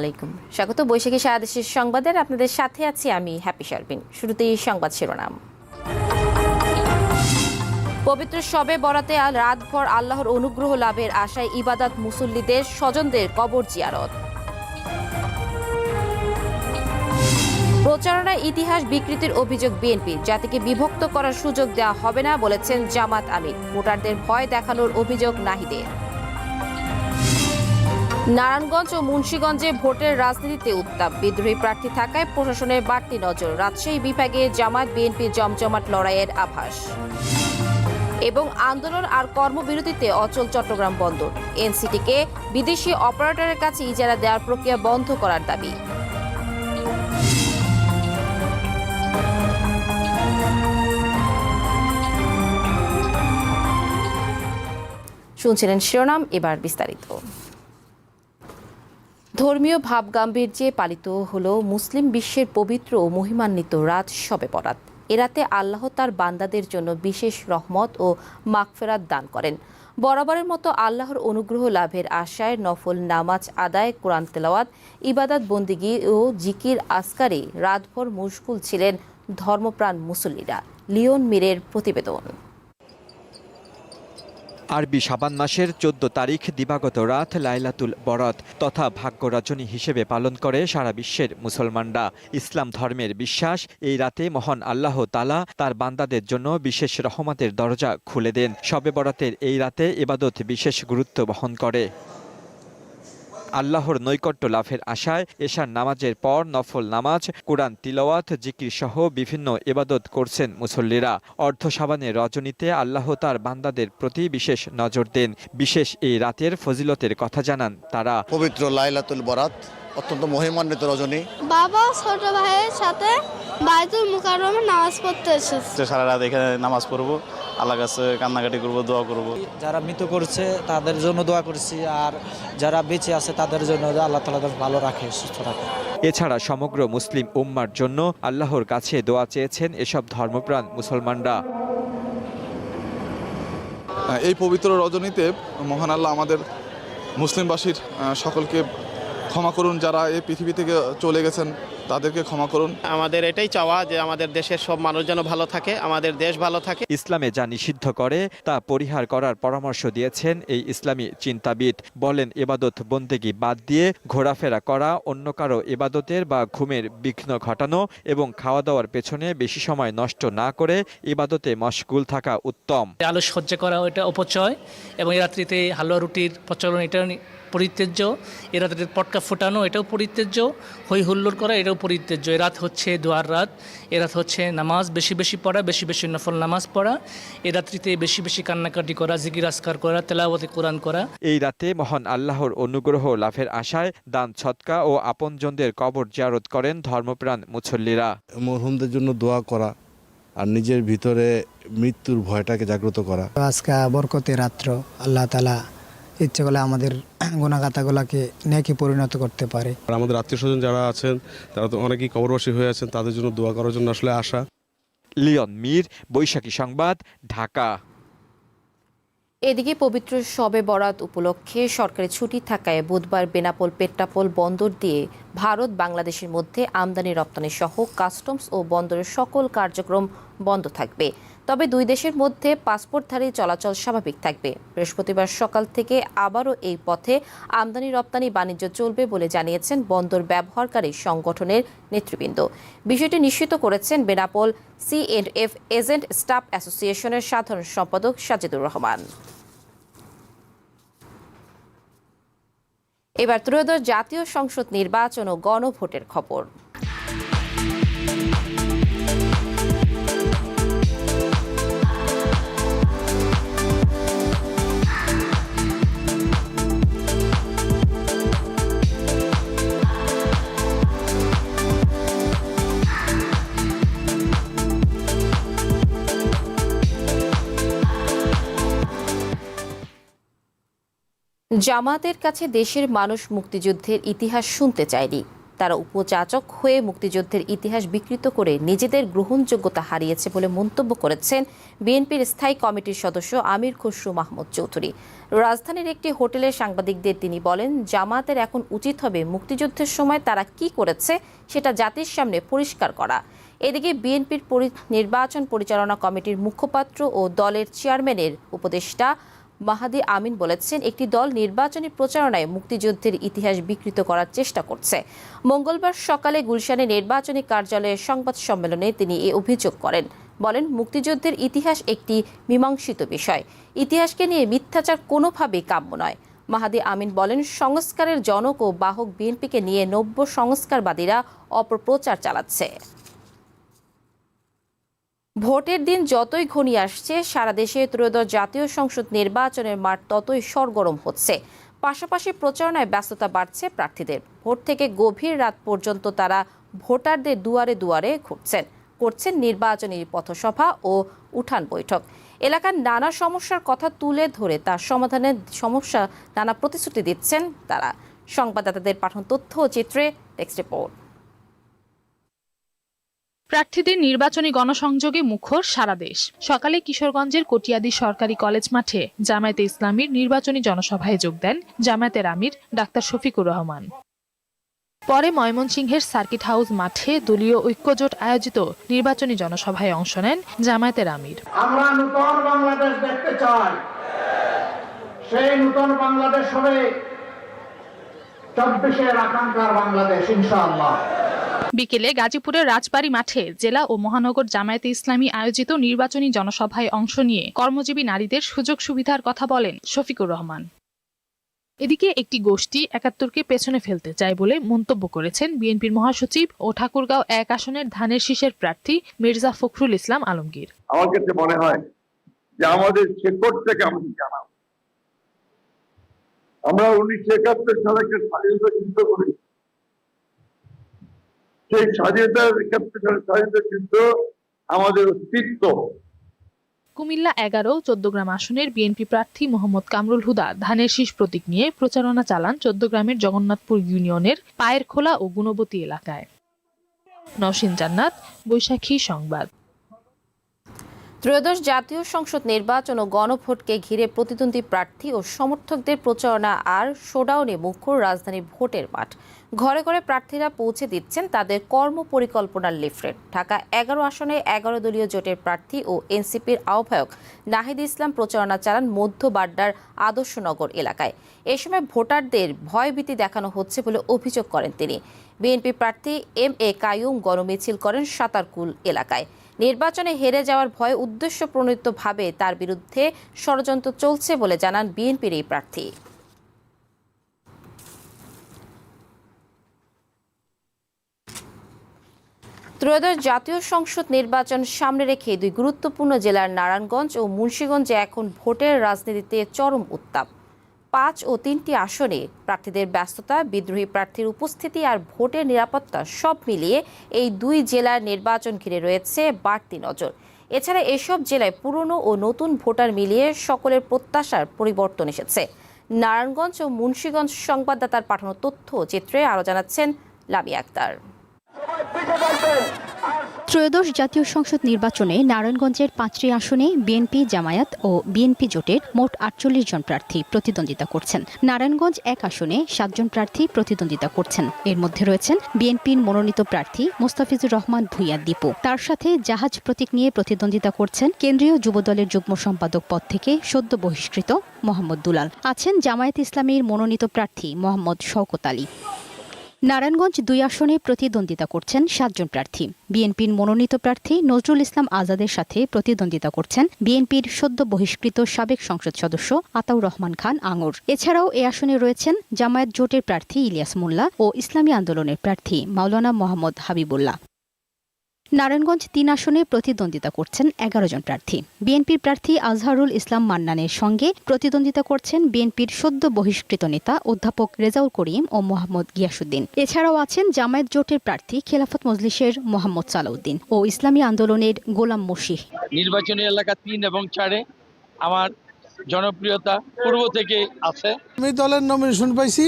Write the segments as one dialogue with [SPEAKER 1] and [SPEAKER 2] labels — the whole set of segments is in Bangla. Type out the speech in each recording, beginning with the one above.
[SPEAKER 1] আলাইকুম স্বাগত বৈশাখী সারাদেশের সংবাদের আপনাদের সাথে আছি আমি হ্যাপি শারবিন শুরুতেই সংবাদ শিরোনাম পবিত্র শবে বরাতে আল রাতভর আল্লাহর অনুগ্রহ লাভের আশায় ইবাদত মুসল্লিদের স্বজনদের কবর জিয়ারত প্রচারণায় ইতিহাস বিকৃতির অভিযোগ বিএনপি জাতিকে বিভক্ত করার সুযোগ দেওয়া হবে না বলেছেন জামাত আমির ভোটারদের ভয় দেখানোর অভিযোগ নাহিদের নারায়ণগঞ্জ ও মুন্সীগঞ্জে ভোটের রাজনীতিতে উত্তাপ বিদ্রোহী প্রার্থী থাকায় প্রশাসনের বাড়তি নজর রাজশাহী বিভাগে জামাত বিএনপি জমজমাট লড়াইয়ের আভাস এবং আন্দোলন আর কর্মবিরতিতে অচল চট্টগ্রাম বন্দর এনসিটিকে বিদেশি অপারেটরের কাছে ইজারা দেওয়ার প্রক্রিয়া বন্ধ করার দাবি শুনছিলেন শিরোনাম এবার বিস্তারিত ধর্মীয় ভাবগাম্ভীর্যে পালিত হল মুসলিম বিশ্বের পবিত্র ও মহিমান্বিত রাত সবে পরাত এরাতে আল্লাহ তার বান্দাদের জন্য বিশেষ রহমত ও মাকফেরাত দান করেন বরাবরের মতো আল্লাহর অনুগ্রহ লাভের আশায় নফল নামাজ আদায় কোরআন তেলাওয়াত ইবাদত বন্দিগি ও জিকির আসকারে রাতভর মুশকুল ছিলেন ধর্মপ্রাণ মুসল্লিরা লিওন মীরের প্রতিবেদন
[SPEAKER 2] আরবি সাবান মাসের চোদ্দ তারিখ দিবাগত রাত লাইলাতুল বরাত তথা ভাগ্য রচনী হিসেবে পালন করে সারা বিশ্বের মুসলমানরা ইসলাম ধর্মের বিশ্বাস এই রাতে মহান আল্লাহ তালা তার বান্দাদের জন্য বিশেষ রহমতের দরজা খুলে দেন শবে বরাতের এই রাতে এবাদত বিশেষ গুরুত্ব বহন করে আল্লাহর নৈকট্য লাভের আশায় এশার নামাজের পর নফল নামাজ কোরআন তিলওয়াত জিকির সহ বিভিন্ন এবাদত করছেন মুসল্লিরা অর্ধ সাবানের রজনীতে আল্লাহ তার বান্দাদের প্রতি বিশেষ নজর দেন বিশেষ এই রাতের ফজিলতের কথা জানান তারা
[SPEAKER 3] পবিত্র লাইলাতুল বরাত অত্যন্ত মহিমান্বিত রজনী
[SPEAKER 4] বাবা ছোট ভাইয়ের সাথে বাইতুল মুকাররমে নামাজ পড়তে এসেছে
[SPEAKER 5] সারা রাত এখানে নামাজ পড়বো আল্লাহ কাছে কান্নাকাটি করবো দোয়া করব
[SPEAKER 6] যারা মৃত করছে তাদের জন্য দোয়া করছি আর যারা বেঁচে আছে তাদের জন্য আল্লাহ তালা ভালো রাখে সুস্থ রাখে
[SPEAKER 2] এছাড়া সমগ্র মুসলিম উম্মার জন্য আল্লাহর কাছে দোয়া চেয়েছেন এসব ধর্মপ্রাণ মুসলমানরা
[SPEAKER 7] এই পবিত্র রজনীতে মহান আল্লাহ আমাদের মুসলিমবাসীর সকলকে ক্ষমা করুন যারা এই পৃথিবী থেকে চলে গেছেন তাদেরকে ক্ষমা করুন
[SPEAKER 8] আমাদের এটাই চাওয়া যে আমাদের দেশের সব মানুষ যেন ভালো থাকে আমাদের দেশ ভালো থাকে
[SPEAKER 2] ইসলামে যা নিষিদ্ধ করে তা পরিহার করার পরামর্শ দিয়েছেন এই ইসলামী চিন্তাবিদ বলেন এবাদত বন্দেগি বাদ দিয়ে ঘোরাফেরা করা অন্য কারো এবাদতের বা ঘুমের বিঘ্ন ঘটানো এবং খাওয়া দাওয়ার পেছনে বেশি সময় নষ্ট না করে এবাদতে মশগুল থাকা উত্তম
[SPEAKER 9] আলো সহ্য করা এটা অপচয় এবং রাত্রিতে হালুয়া রুটির প্রচলন এটা পরিত্যাজ্য এ রাতে পটকা ফোটানো এটাও পরিত্যাজ্য হই হুল্লোড় করা এটাও পরিত্যাজ্য এ রাত হচ্ছে দোয়ার রাত এ রাত হচ্ছে নামাজ বেশি বেশি পড়া বেশি বেশি নফল নামাজ পড়া এ রাত্রিতে বেশি বেশি কান্নাকাটি করা জিগির আসকার করা তেলাওয়াতে কোরআন করা
[SPEAKER 2] এই রাতে মহান আল্লাহর অনুগ্রহ লাভের আশায় দান ছৎকা ও আপনজনদের কবর জিয়ারত করেন ধর্মপ্রাণ মুছল্লিরা
[SPEAKER 10] মরহুমদের জন্য দোয়া করা আর নিজের ভিতরে মৃত্যুর ভয়টাকে জাগ্রত করা
[SPEAKER 11] আজকে বরকতের রাত্র আল্লাহ তালা ইচ্ছে করলে আমাদের গোনাগাতাগুলোকে নেকি পরিণত করতে পারে
[SPEAKER 12] আমাদের আত্মীয় স্বজন যারা আছেন তারা তো অনেকেই কবরবাসী হয়ে আছেন তাদের জন্য দোয়া করার জন্য আসলে আশা
[SPEAKER 2] লিয়ন মীর বৈশাখী সংবাদ ঢাকা
[SPEAKER 1] এদিকে পবিত্র শবে বরাত উপলক্ষে সরকারি ছুটি থাকায় বুধবার বেনাপোল পেট্টাপোল বন্দর দিয়ে ভারত বাংলাদেশের মধ্যে আমদানি রপ্তানি সহ কাস্টমস ও বন্দরের সকল কার্যক্রম বন্ধ থাকবে তবে দুই দেশের মধ্যে পাসপোর্টধারী চলাচল স্বাভাবিক থাকবে বৃহস্পতিবার সকাল থেকে আবারও এই পথে আমদানি রপ্তানি বাণিজ্য চলবে বলে জানিয়েছেন বন্দর ব্যবহারকারী সংগঠনের নেতৃবৃন্দ বিষয়টি নিশ্চিত করেছেন বেনাপোল সিএনএফ এজেন্ট স্টাফ অ্যাসোসিয়েশনের সাধারণ সম্পাদক সাজিদুর রহমান এবার ত্রয়োদশ জাতীয় সংসদ নির্বাচন ও গণভোটের খবর জামাতের কাছে দেশের মানুষ মুক্তিযুদ্ধের ইতিহাস শুনতে চায়নি তারা উপচাচক হয়ে মুক্তিযুদ্ধের ইতিহাস বিকৃত করে নিজেদের গ্রহণযোগ্যতা হারিয়েছে বলে মন্তব্য করেছেন বিএনপির স্থায়ী কমিটির সদস্য আমির খসরু মাহমুদ চৌধুরী রাজধানীর একটি হোটেলে সাংবাদিকদের তিনি বলেন জামাতের এখন উচিত হবে মুক্তিযুদ্ধের সময় তারা কি করেছে সেটা জাতির সামনে পরিষ্কার করা এদিকে বিএনপির নির্বাচন পরিচালনা কমিটির মুখপাত্র ও দলের চেয়ারম্যানের উপদেষ্টা মাহাদি আমিন বলেছেন একটি দল নির্বাচনী প্রচারণায় মুক্তিযুদ্ধের ইতিহাস বিকৃত করার চেষ্টা করছে মঙ্গলবার সকালে গুলশানে নির্বাচনী কার্যালয়ে সংবাদ সম্মেলনে তিনি এ অভিযোগ করেন বলেন মুক্তিযুদ্ধের ইতিহাস একটি মীমাংসিত বিষয় ইতিহাসকে নিয়ে মিথ্যাচার কোনোভাবেই কাম্য নয় মাহাদি আমিন বলেন সংস্কারের জনক ও বাহক বিএনপিকে নিয়ে নব্য সংস্কারবাদীরা অপপ্রচার চালাচ্ছে ভোটের দিন যতই ঘনিয়ে আসছে সারা দেশে ত্রয়োদশ জাতীয় সংসদ নির্বাচনের মাঠ ততই সরগরম হচ্ছে পাশাপাশি প্রচারণায় ব্যস্ততা বাড়ছে প্রার্থীদের ভোট থেকে গভীর রাত পর্যন্ত তারা ভোটারদের দুয়ারে দুয়ারে ঘুরছেন করছেন নির্বাচনী পথসভা ও উঠান বৈঠক এলাকার নানা সমস্যার কথা তুলে ধরে তার সমাধানের সমস্যা নানা প্রতিশ্রুতি দিচ্ছেন তারা সংবাদদাতাদের পাঠন তথ্য ও চিত্রে টেক্সট রিপোর্ট
[SPEAKER 13] প্রার্থীদের নির্বাচনী গণসংযোগে মুখর সারা দেশ সকালে কিশোরগঞ্জের কটিয়াদি সরকারি কলেজ মাঠে জামায়াতে ইসলামীর নির্বাচনী জনসভায় যোগ দেন জামায়াতের আমির ডাক্তার শফিকুর রহমান পরে ময়মনসিংহের সার্কিট হাউস মাঠে দলীয় ঐক্যজোট আয়োজিত নির্বাচনী জনসভায় অংশ নেন জামায়াতের আমির
[SPEAKER 14] আমরা বাংলাদেশ দেখতে চাই সেই বাংলাদেশ হবে চব্বিশের আকাঙ্ক্ষার বাংলাদেশ ইনশাআল্লাহ
[SPEAKER 13] বিকেলে গাজীপুরের রাজবাড়ী মাঠে জেলা ও মহানগর জামায়াতে ইসলামী আয়োজিত নির্বাচনী জনসভায় অংশ নিয়ে কর্মজীবী নারীদের সুযোগ সুবিধার কথা বলেন শফিকুর রহমান এদিকে একটি গোষ্ঠী একাত্তরকে পেছনে ফেলতে চায় বলে মন্তব্য করেছেন বিএনপির মহাসচিব ও ঠাকুরগাঁও এক আসনের ধানের শীষের প্রার্থী মির্জা ফখরুল ইসলাম আলমগীর
[SPEAKER 15] আমার কাছে মনে হয় যে আমাদের থেকে আমরা উনিশশো একাত্তর সালে একটা স্বাধীনতা যুদ্ধ করেছি সেই স্বাধীনতার স্বাধীনতা কিন্তু আমাদের অস্তিত্ব
[SPEAKER 13] কুমিল্লা এগারো চোদ্দগ্রাম আসনের বিএনপি প্রার্থী মোহাম্মদ কামরুল হুদা ধানের শীষ প্রতীক নিয়ে প্রচারণা চালান চোদ্দগ্রামের জগন্নাথপুর ইউনিয়নের পায়ের খোলা ও গুণবতী এলাকায় নসীন জান্নাত বৈশাখী সংবাদ
[SPEAKER 1] ত্রয়োদশ জাতীয় সংসদ নির্বাচন ও গণভোটকে ঘিরে প্রতিদ্বন্দ্বী প্রার্থী ও সমর্থকদের প্রচারণা আর শোডাউনে মুখর রাজধানীর ভোটের মাঠ ঘরে ঘরে প্রার্থীরা পৌঁছে দিচ্ছেন তাদের কর্ম পরিকল্পনার লিফলেট ঢাকা এগারো আসনে এগারো দলীয় জোটের প্রার্থী ও এনসিপির আহ্বায়ক নাহিদ ইসলাম প্রচারণা চালান মধ্য বাড্ডার আদর্শনগর এলাকায় এ সময় ভোটারদের ভয়ভীতি দেখানো হচ্ছে বলে অভিযোগ করেন তিনি বিএনপি প্রার্থী এম এ কায়ুম গণমিছিল করেন সাতারকুল এলাকায় নির্বাচনে হেরে যাওয়ার ভয় উদ্দেশ্য প্রণীতভাবে তার বিরুদ্ধে ষড়যন্ত্র চলছে বলে জানান বিএনপির এই প্রার্থী ত্রয়োদশ জাতীয় সংসদ নির্বাচন সামনে রেখে দুই গুরুত্বপূর্ণ জেলার নারায়ণগঞ্জ ও মুন্সীগঞ্জে এখন ভোটের রাজনীতিতে চরম উত্তাপ পাঁচ ও তিনটি আসনে প্রার্থীদের ব্যস্ততা বিদ্রোহী প্রার্থীর উপস্থিতি আর ভোটের নিরাপত্তা সব মিলিয়ে এই দুই জেলার নির্বাচন ঘিরে রয়েছে বাড়তি নজর এছাড়া এসব জেলায় পুরনো ও নতুন ভোটার মিলিয়ে সকলের প্রত্যাশার পরিবর্তন এসেছে নারায়ণগঞ্জ ও মুন্সীগঞ্জ সংবাদদাতার পাঠানো তথ্য চিত্রে আরও জানাচ্ছেন লামি আক্তার ত্রয়োদশ জাতীয় সংসদ নির্বাচনে নারায়ণগঞ্জের পাঁচটি আসনে বিএনপি জামায়াত ও বিএনপি জোটের মোট আটচল্লিশ জন প্রার্থী প্রতিদ্বন্দ্বিতা করছেন নারায়ণগঞ্জ এক আসনে সাতজন প্রার্থী প্রতিদ্বন্দ্বিতা করছেন এর মধ্যে রয়েছেন বিএনপির মনোনীত প্রার্থী মুস্তাফিজুর রহমান ভুইয়া দীপু তার সাথে জাহাজ প্রতীক নিয়ে প্রতিদ্বন্দ্বিতা করছেন কেন্দ্রীয় যুবদলের যুগ্ম সম্পাদক পদ থেকে সদ্য বহিষ্কৃত মোহাম্মদ দুলাল আছেন জামায়াত ইসলামীর মনোনীত প্রার্থী মোহাম্মদ শওকত আলী নারায়ণগঞ্জ দুই আসনে প্রতিদ্বন্দ্বিতা করছেন সাতজন প্রার্থী বিএনপির মনোনীত প্রার্থী নজরুল ইসলাম আজাদের সাথে প্রতিদ্বন্দ্বিতা করছেন বিএনপির সদ্য বহিষ্কৃত সাবেক সংসদ সদস্য আতাউর রহমান খান আঙুর এছাড়াও এ আসনে রয়েছেন জামায়াত জোটের প্রার্থী ইলিয়াস মোল্লা ও ইসলামী আন্দোলনের প্রার্থী মাওলানা মোহাম্মদ হাবিবুল্লাহ নারায়ণগঞ্জ তিন আসনে প্রতিদ্বন্দ্বিতা করছেন এগারো জন প্রার্থী বিএনপির প্রার্থী আজহারুল ইসলাম মান্নানের সঙ্গে প্রতিদ্বন্দ্বিতা করছেন বিএনপির সদ্য বহিষ্কৃত নেতা অধ্যাপক রেজাউল করিম ও মোহাম্মদ গিয়াসুদ্দিন এছাড়াও আছেন জামায়াত জোটের প্রার্থী খেলাফত মজলিসের মোহাম্মদ সালাউদ্দিন ও ইসলামী আন্দোলনের গোলাম মশিহ
[SPEAKER 16] নির্বাচনী এলাকা তিন এবং চারে আমার জনপ্রিয়তা পূর্ব থেকে আছে
[SPEAKER 17] আমি দলের নমিনেশন পাইছি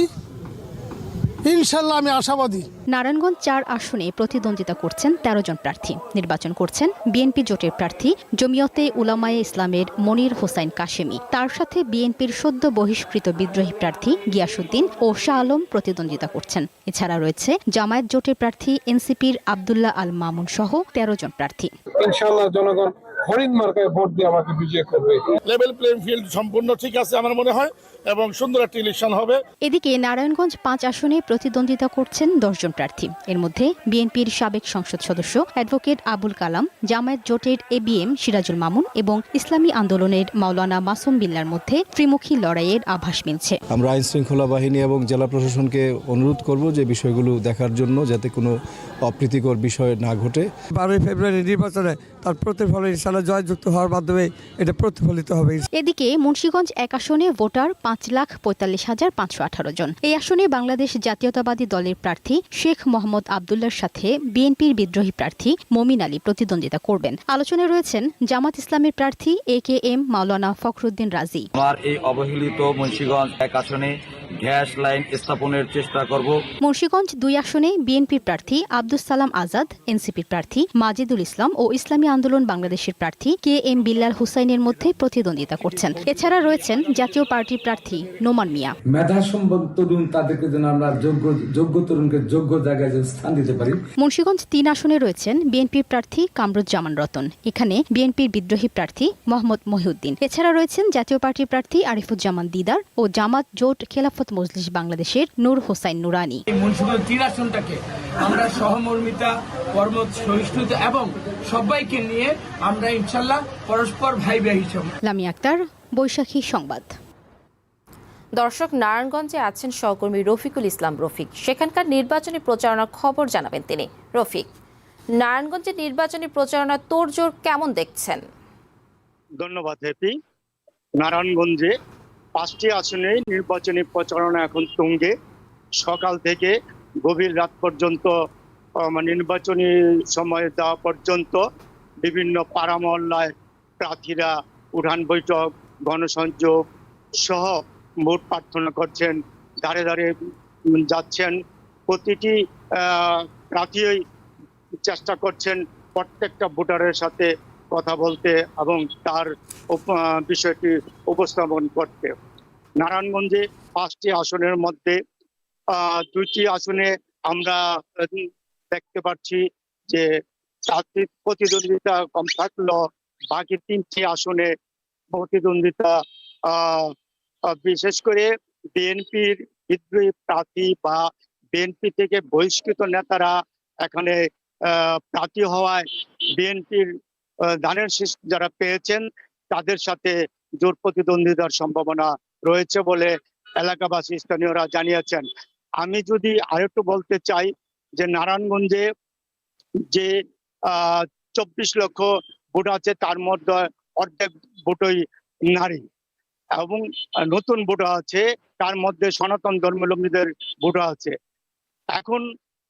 [SPEAKER 17] ইনশাল্লাহ আমি আশাবাদী
[SPEAKER 1] নারায়ণগঞ্জ চার আসনে প্রতিদ্বন্দ্বিতা করছেন ১৩ জন প্রার্থী নির্বাচন করছেন বিএনপি জোটের প্রার্থী জমিয়তে উলামায়ে ইসলামের মনির হোসাইন কাশেমি তার সাথে বিএনপির সদ্য বহিষ্কৃত বিদ্রোহী প্রার্থী গিয়াসুদ্দিন ও শাহ আলম প্রতিদ্বন্দ্বিতা করছেন এছাড়া রয়েছে জামায়াত জোটের প্রার্থী এনসিপির আবদুল্লাহ আল মামুন সহ ১৩ জন প্রার্থী
[SPEAKER 18] জনগণ হরিণ মার্কায় ভোট দিয়ে আমাকে বিজয় করবে
[SPEAKER 19] লেভেল প্লেইং ফিল্ড সম্পূর্ণ ঠিক আছে আমার মনে হয় এবং সুন্দর একটি ইলেকশন হবে
[SPEAKER 1] এদিকে নারায়ণগঞ্জ পাঁচ আসনে প্রতিদ্বন্দ্বিতা করছেন দশজন প্রার্থী এর মধ্যে বিএনপির সাবেক সংসদ সদস্য অ্যাডভোকেট আবুল কালাম জামায়াত জোটের A B M Sirajul Mamun এবং ইসলামী আন্দোলনের মাওলানা মাসুম বিল্লার মধ্যে ত্রিমুখী লড়াইয়ের আভাস মিলছে
[SPEAKER 20] আমরা আইন শৃঙ্খলা বাহিনী এবং জেলা প্রশাসনকে অনুরোধ করব যে বিষয়গুলো দেখার জন্য যাতে কোনো অপ্রীতিকর বিষয় না ঘটে
[SPEAKER 21] বারোই ফেব্রুয়ারি নির্বাচনে তার প্রতিফলন ইনশাল্লাহ জয়যুক্ত হওয়ার মাধ্যমে এটা প্রতিফলিত হবে
[SPEAKER 1] এদিকে মুন্সীগঞ্জ এক আসনে ভোটার পাঁচ লাখ পঁয়তাল্লিশ হাজার পাঁচশো আঠারো জন এই আসনে বাংলাদেশ জাতীয়তাবাদী দলের প্রার্থী শেখ মোহাম্মদ আবদুল্লার সাথে বিএনপির বিদ্রোহী প্রার্থী মমিন আলী প্রতিদ্বন্দ্বিতা করবেন আলোচনায় রয়েছেন জামাত ইসলামের প্রার্থী এ কে এম মাওলানা ফখরুদ্দিন রাজি
[SPEAKER 22] এই অবহেলিত মুন্সীগঞ্জ এক আসনে গ্যাস লাইন স্থাপনের চেষ্টা করব
[SPEAKER 1] মুন্সীগঞ্জ দুই আসনে বিএনপির প্রার্থী আব্দুল সালাম আজাদ এনসিপির প্রার্থী মাজিদুল ইসলাম ও ইসলামী আন্দোলন বাংলাদেশের প্রার্থী কে এম বিল্লাল হুসাইনের মধ্যে প্রতিদ্বন্দ্বিতা করছেন এছাড়া রয়েছেন জাতীয় পার্টির প্রার্থী নোমান মিয়া
[SPEAKER 23] মেধা সম্পদ তরুণ তাদেরকে যেন আমরা যোগ্য যোগ্য তরুণকে যোগ্য জায়গায় স্থান দিতে পারি
[SPEAKER 1] মুন্সীগঞ্জ তিন আসনে রয়েছেন বিএনপির প্রার্থী কামরুজ্জামান রতন এখানে বিএনপির বিদ্রোহী প্রার্থী মোহাম্মদ মহিউদ্দিন এছাড়া রয়েছেন জাতীয় পার্টির প্রার্থী আরিফুজ্জামান দিদার ও জামাত জোট খেলাফ খেলাফত মজলিস বাংলাদেশের নূর হোসাইন নুরানি
[SPEAKER 24] আসনটাকে আমরা সহমর্মিতা কর্ম সহিষ্ণুতা এবং সবাইকে নিয়ে আমরা ইনশাল্লাহ পরস্পর ভাই ভাই
[SPEAKER 1] লামি আক্তার বৈশাখী সংবাদ দর্শক নারায়ণগঞ্জে আছেন সহকর্মী রফিকুল ইসলাম রফিক সেখানকার নির্বাচনী প্রচারণার খবর জানাবেন তিনি রফিক নারায়ণগঞ্জের নির্বাচনী প্রচারণা তোড়জোড় কেমন দেখছেন
[SPEAKER 25] ধন্যবাদ হ্যাপি নারায়ণগঞ্জে পাঁচটি আসনে নির্বাচনী প্রচারণা এখন তুঙ্গে সকাল থেকে গভীর রাত পর্যন্ত মানে নির্বাচনী সময় দেওয়া পর্যন্ত বিভিন্ন পাড়া মহল্লায় প্রার্থীরা উঠান বৈঠক গণসংযোগ সহ ভোট প্রার্থনা করছেন ধারে ধারে যাচ্ছেন প্রতিটি প্রার্থী চেষ্টা করছেন প্রত্যেকটা ভোটারের সাথে কথা বলতে এবং তার বিষয়টি উপস্থাপন করতে নারায়ণগঞ্জে পাঁচটি আসনের মধ্যে দুইটি আসনে আমরা দেখতে পাচ্ছি যে চারটি প্রতিদ্বন্দ্বিতা কম থাকলেও বাকি তিনটি আসনে প্রতিদ্বন্দ্বিতা বিশেষ করে বিএনপির বিদ্রোহী প্রার্থী বা বিএনপি থেকে বহিষ্কৃত নেতারা এখানে প্রার্থী হওয়ায় বিএনপির ধানের শীষ যারা পেয়েছেন তাদের সাথে জোর প্রতিদ্বন্দ্বিতার সম্ভাবনা রয়েছে বলে এলাকাবাসী স্থানীয়রা জানিয়েছেন আমি যদি আরেকটু বলতে চাই যে নারায়ণগঞ্জে যে চব্বিশ লক্ষ ভোট আছে তার মধ্যে অর্ধেক ভোটই নারী এবং নতুন ভোট আছে তার মধ্যে সনাতন ধর্মাবলম্বীদের ভোট আছে এখন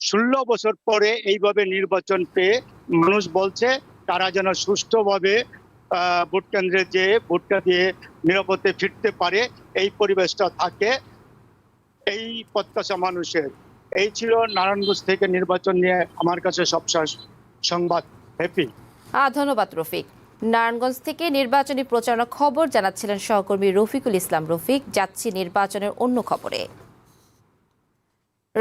[SPEAKER 25] ষোলো বছর পরে এইভাবে নির্বাচন পেয়ে মানুষ বলছে তারা যেন সুষ্ঠুভাবে ভোট কেন্দ্রে যেয়ে ভোটটা দিয়ে নিরাপদে ফিরতে পারে এই পরিবেশটা থাকে এই প্রত্যাশা মানুষের এই ছিল নারায়ণগঞ্জ থেকে নির্বাচন নিয়ে আমার কাছে সবশেষ সংবাদ হ্যাপি
[SPEAKER 1] ধন্যবাদ রফিক নারায়ণগঞ্জ থেকে নির্বাচনী প্রচারণা খবর জানাচ্ছিলেন সহকর্মী রফিকুল ইসলাম রফিক যাচ্ছি নির্বাচনের অন্য খবরে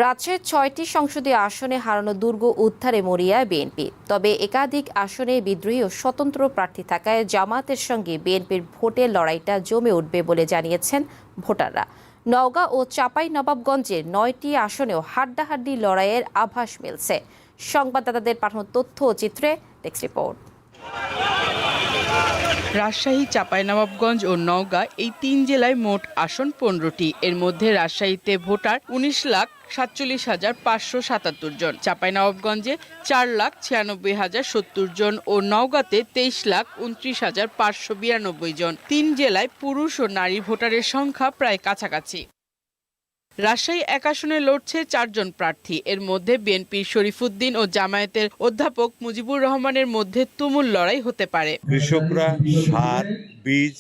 [SPEAKER 1] রাজ্যের ছয়টি সংসদীয় আসনে হারানো দুর্গ উদ্ধারে মরিয়া বিএনপি তবে একাধিক আসনে বিদ্রোহী ও স্বতন্ত্র প্রার্থী থাকায় জামাতের সঙ্গে বিএনপির ভোটের লড়াইটা জমে উঠবে বলে জানিয়েছেন ভোটাররা নওগাঁ ও চাপাই নবাবগঞ্জের নয়টি আসনেও হাড্ডাহাড্ডি লড়াইয়ের আভাস মিলছে সংবাদদাতাদের পাঠানো তথ্য ও চিত্রে নেক্সট রিপোর্ট
[SPEAKER 26] রাজশাহী নবাবগঞ্জ ও নওগাঁ এই তিন জেলায় মোট আসন পনেরোটি এর মধ্যে রাজশাহীতে ভোটার উনিশ লাখ সাতচল্লিশ হাজার পাঁচশো সাতাত্তর জন চাঁপাইনবাবগঞ্জে চার লাখ ছিয়ানব্বই হাজার সত্তর জন ও নওগাঁতে তেইশ লাখ উনত্রিশ হাজার পাঁচশো বিরানব্বই জন তিন জেলায় পুরুষ ও নারী ভোটারের সংখ্যা প্রায় কাছাকাছি রাজশাহী এক আসনে লড়ছে চারজন প্রার্থী এর মধ্যে বিএনপির শরীফুদ্দিন ও জামায়াতের অধ্যাপক মুজিবুর রহমানের মধ্যে তুমুল লড়াই হতে পারে
[SPEAKER 27] কৃষকরা সার বীজ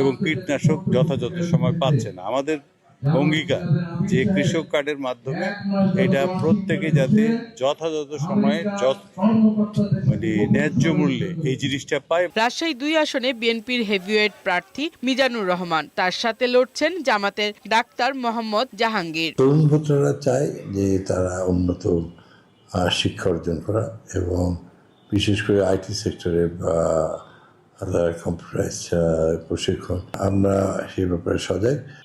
[SPEAKER 27] এবং কীটনাশক যথাযথ সময় পাচ্ছে না আমাদের অঙ্গীকার যে কৃষক কার্ডের মাধ্যমে এটা প্রত্যেকে যাতে যথাযথ সময়ে মানে ন্যায্য মূল্যে এই জিনিসটা পায়
[SPEAKER 26] রাজশাহী দুই আসনে বিএনপির হেভিওয়েট প্রার্থী মিজানুর রহমান তার সাথে লড়ছেন জামাতের ডাক্তার মোহাম্মদ জাহাঙ্গীর
[SPEAKER 28] তরুণ ভোটাররা চায় যে তারা উন্নত শিক্ষা অর্জন করা এবং বিশেষ করে আইটি সেক্টরে বা আধার আমরা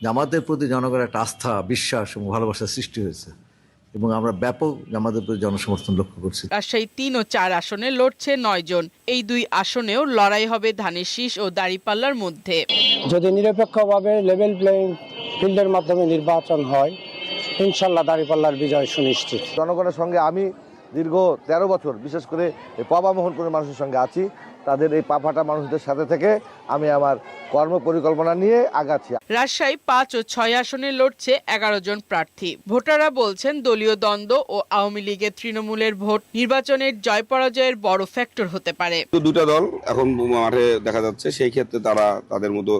[SPEAKER 29] জামাতের প্রতি জনগণের একটা আস্থা বিশ্বাস এবং ভালোবাসার সৃষ্টি হয়েছে এবং আমরা ব্যাপক জামাতের প্রতি জনসমর্থন লক্ষ্য করছি
[SPEAKER 26] রাজশাহী তিন ও চার আসনে লড়ছে নয় জন এই দুই আসনেও লড়াই হবে ধানের শীষ ও দাঁড়িপাল্লার মধ্যে
[SPEAKER 30] যদি নিরপেক্ষভাবে লেভেল প্লেইং ফিল্ডের মাধ্যমে নির্বাচন হয় ইনশাল্লাহ দাঁড়িপাল্লার বিজয় সুনিশ্চিত
[SPEAKER 31] জনগণের সঙ্গে আমি দীর্ঘ ১৩ বছর বিশেষ করে পাবা করে মানুষের সঙ্গে আছি তাদের এই পাফাটা মানুষদের সাথে থেকে আমি আমার কর্ম পরিকল্পনা নিয়ে আগাচ্ছি
[SPEAKER 26] রাজশাহী পাঁচ ও ছয় আসনে লড়ছে এগারো জন প্রার্থী ভোটাররা বলছেন দলীয় দ্বন্দ্ব ও আওয়ামী লীগের তৃণমূলের ভোট নির্বাচনের জয় পরাজয়ের বড় ফ্যাক্টর হতে পারে
[SPEAKER 32] দুটা দল এখন মাঠে দেখা যাচ্ছে সেই ক্ষেত্রে তারা তাদের মতো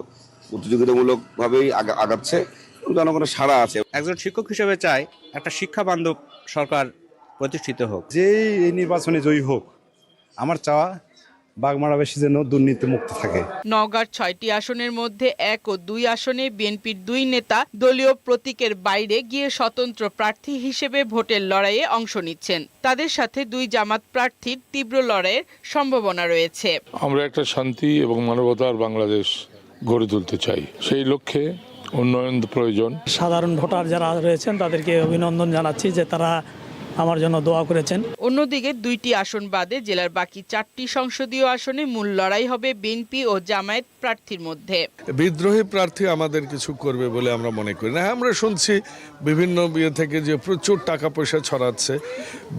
[SPEAKER 32] প্রতিযোগিতামূলকভাবেই আগাচ্ছে জনগণের সাড়া আছে
[SPEAKER 33] একজন শিক্ষক হিসেবে চাই একটা শিক্ষা বান্ধব সরকার প্রতিষ্ঠিত হোক
[SPEAKER 34] যে এই নির্বাচনে জয়ী হোক আমার চাওয়া বাগমারাবাসী যেন দুর্নীতি মুক্ত থাকে
[SPEAKER 26] নগার ছয়টি আসনের মধ্যে এক ও দুই আসনে বিএনপির দুই নেতা দলীয় প্রতীকের বাইরে গিয়ে স্বতন্ত্র প্রার্থী হিসেবে ভোটের লড়াইয়ে অংশ নিচ্ছেন তাদের সাথে দুই জামাত প্রার্থীর তীব্র লড়াইয়ের সম্ভাবনা রয়েছে
[SPEAKER 35] আমরা একটা শান্তি এবং মানবতার বাংলাদেশ গড়ে তুলতে চাই সেই লক্ষ্যে উন্নয়ন প্রয়োজন
[SPEAKER 36] সাধারণ ভোটার যারা রয়েছেন তাদেরকে অভিনন্দন জানাচ্ছি যে তারা আমার জন্য দোয়া করেছেন
[SPEAKER 26] অন্যদিকে দুইটি আসন বাদে জেলার বাকি চারটি সংসদীয় আসনে মূল লড়াই হবে বিএনপি ও জামায়াত প্রার্থীর মধ্যে
[SPEAKER 37] বিদ্রোহী প্রার্থী আমাদের কিছু করবে বলে আমরা মনে করি না হ্যাঁ, আমরা শুনছি বিভিন্ন বিয়ে থেকে যে প্রচুর টাকা পয়সা ছড়াচ্ছে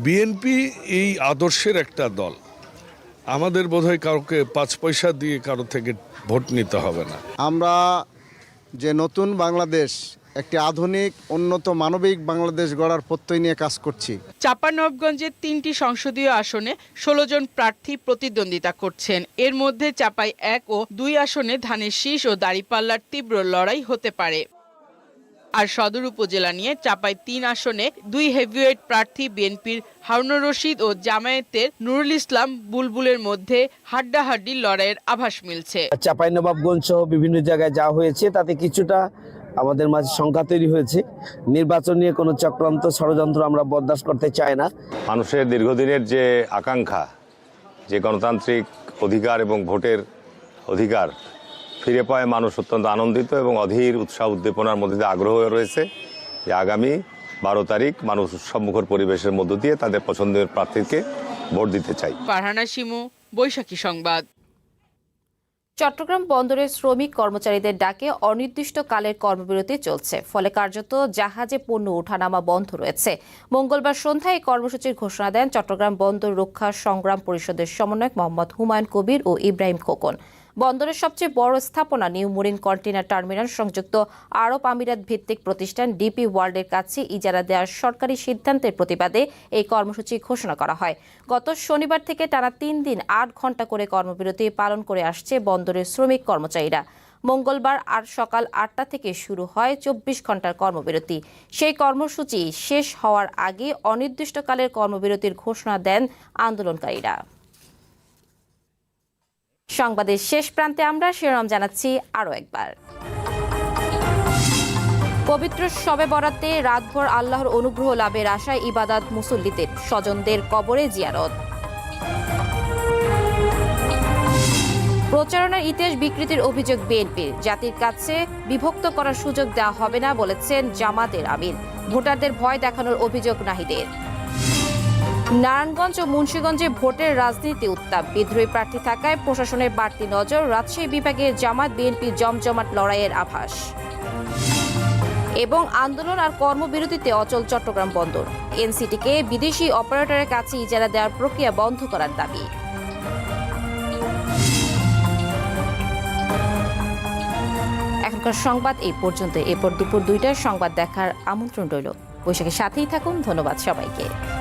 [SPEAKER 37] বিএনপি এই আদর্শের একটা দল আমাদের বোধহয় কাউকে পাঁচ পয়সা দিয়ে কারো থেকে ভোট নিতে হবে না
[SPEAKER 38] আমরা যে নতুন বাংলাদেশ একটি আধুনিক উন্নত মানবিক বাংলাদেশ গড়ার প্রত্যয় নিয়ে কাজ করছি
[SPEAKER 26] চাপানবগঞ্জের তিনটি সংসদীয় আসনে ষোলো জন প্রার্থী প্রতিদ্বন্দ্বিতা করছেন এর মধ্যে চাপাই এক ও দুই আসনে ধানের শীষ ও দাড়িপাল্লার তীব্র লড়াই হতে পারে আর সদর উপজেলা নিয়ে চাপাই তিন আসনে দুই হেভিওয়েট প্রার্থী বিএনপির হারুনুর রশিদ ও জামায়াতের নুরুল ইসলাম বুলবুলের মধ্যে হাড্ডাহাড্ডি লড়াইয়ের আভাস মিলছে
[SPEAKER 39] চাপাই নবাবগঞ্জ সহ বিভিন্ন জায়গায় যা হয়েছে তাতে কিছুটা আমাদের মাঝে শঙ্কা তৈরি হয়েছে নির্বাচন নিয়ে কোনো চক্রান্ত ষড়যন্ত্র আমরা বরদাস্ত করতে চাই না
[SPEAKER 40] মানুষের দীর্ঘদিনের যে আকাঙ্ক্ষা যে গণতান্ত্রিক অধিকার এবং ভোটের অধিকার ফিরে পায় মানুষ অত্যন্ত আনন্দিত এবং অধীর উৎসাহ উদ্দীপনার মধ্যে দিয়ে আগ্রহ রয়েছে যে আগামী বারো তারিখ মানুষ উৎসবমুখর পরিবেশের মধ্য দিয়ে তাদের পছন্দের প্রার্থীকে ভোট দিতে চাই
[SPEAKER 26] পারহানা সিমু বৈশাখী সংবাদ
[SPEAKER 1] চট্টগ্রাম বন্দরের শ্রমিক কর্মচারীদের ডাকে অনির্দিষ্টকালের কর্মবিরতি চলছে ফলে কার্যত জাহাজে পণ্য ওঠানামা বন্ধ রয়েছে মঙ্গলবার সন্ধ্যায় এই কর্মসূচির ঘোষণা দেন চট্টগ্রাম বন্দর রক্ষা সংগ্রাম পরিষদের সমন্বয়ক মোহাম্মদ হুমায়ুন কবির ও ইব্রাহিম খোকন বন্দরের সবচেয়ে বড় স্থাপনা নিউ মরিন কন্টেনার টার্মিনাল সংযুক্ত আরব আমিরাত ভিত্তিক প্রতিষ্ঠান ডিপি ওয়ার্ল্ডের কাছে ইজারা দেওয়ার সরকারি সিদ্ধান্তের প্রতিবাদে এই কর্মসূচি ঘোষণা করা হয় গত শনিবার থেকে টানা তিন দিন আট ঘন্টা করে কর্মবিরতি পালন করে আসছে বন্দরের শ্রমিক কর্মচারীরা মঙ্গলবার আর সকাল আটটা থেকে শুরু হয় চব্বিশ ঘন্টার কর্মবিরতি সেই কর্মসূচি শেষ হওয়ার আগে অনির্দিষ্টকালের কর্মবিরতির ঘোষণা দেন আন্দোলনকারীরা সংবাদের শেষ প্রান্তে আমরা শিরোনাম জানাচ্ছি আরও একবার পবিত্র শবে বরাতে রাতভর আল্লাহর অনুগ্রহ লাভের আশায় ইবাদাত মুসল্লিদের স্বজনদের কবরে জিয়ারত প্রচারণার ইতিহাস বিকৃতির অভিযোগ বিএনপি জাতির কাছে বিভক্ত করার সুযোগ দেওয়া হবে না বলেছেন জামাতের আমিন ভোটারদের ভয় দেখানোর অভিযোগ নাহিদের নারায়ণগঞ্জ ও মুন্সীগঞ্জে ভোটের রাজনীতি উত্তাপ বিদ্রোহী প্রার্থী থাকায় প্রশাসনের বাড়তি নজর রাজশাহী বিভাগে জামাত বিএনপি জমজমাট লড়াইয়ের আভাস এবং আন্দোলন আর কর্মবিরতিতে অচল চট্টগ্রাম বন্দর এনসিটিকে বিদেশি অপারেটরের কাছে ইজারা দেওয়ার প্রক্রিয়া বন্ধ করার দাবি এখনকার সংবাদ এই পর্যন্ত এরপর দুপুর দুইটায় সংবাদ দেখার আমন্ত্রণ রইল বৈশাখের সাথেই থাকুন ধন্যবাদ সবাইকে